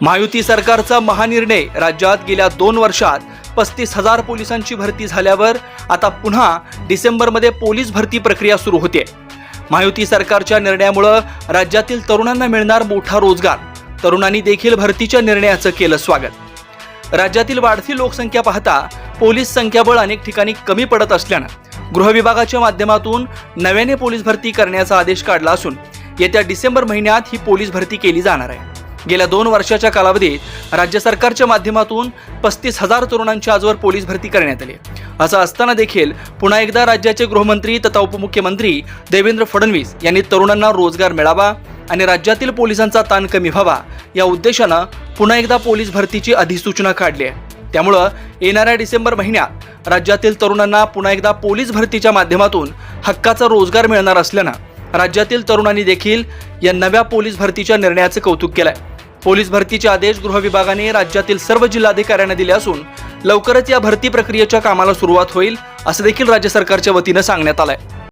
महायुती सरकारचा महानिर्णय राज्यात गेल्या दोन वर्षात पस्तीस हजार पोलिसांची भरती झाल्यावर आता पुन्हा डिसेंबरमध्ये पोलीस भरती प्रक्रिया सुरू होते. महायुती सरकारच्या निर्णयामुळं राज्यातील तरुणांना मिळणार मोठा रोजगार. तरुणांनी देखील भरतीच्या निर्णयाचं केलं स्वागत. राज्यातील वाढती लोकसंख्या पाहता पोलीस संख्याबळ अनेक ठिकाणी कमी पडत असल्यानं गृह विभागाच्या माध्यमातून नव्याने पोलीस भरती करण्याचा आदेश काढला असून येत्या डिसेंबर महिन्यात ही पोलीस भरती केली जाणार आहे. गेल्या दोन वर्षाच्या कालावधीत राज्य सरकारच्या माध्यमातून पस्तीस हजार तरुणांची आजवर पोलीस भरती करण्यात आली. असं असताना देखील पुन्हा एकदा राज्याचे गृहमंत्री तथा उपमुख्यमंत्री देवेंद्र फडणवीस यांनी तरुणांना रोजगार मिळावा आणि राज्यातील पोलिसांचा ताण कमी व्हावा या उद्देशानं पुन्हा एकदा पोलीस भरतीची अधिसूचना काढली आहे. त्यामुळं येणाऱ्या डिसेंबर महिन्यात राज्यातील तरुणांना पुन्हा एकदा पोलीस भरतीच्या माध्यमातून हक्काचा रोजगार मिळणार असल्यानं राज्यातील तरुणांनी देखील या नव्या पोलीस भरतीच्या निर्णयाचं कौतुक केलं आहे पोलीस भरतीचे आदेश गृह विभागाने राज्यातील सर्व जिल्हाधिकाऱ्यांना दिले असून लवकरच या भरती प्रक्रियेच्या कामाला सुरुवात होईल असं देखील राज्य सरकारच्या वतीनं सांगण्यात आलं आहे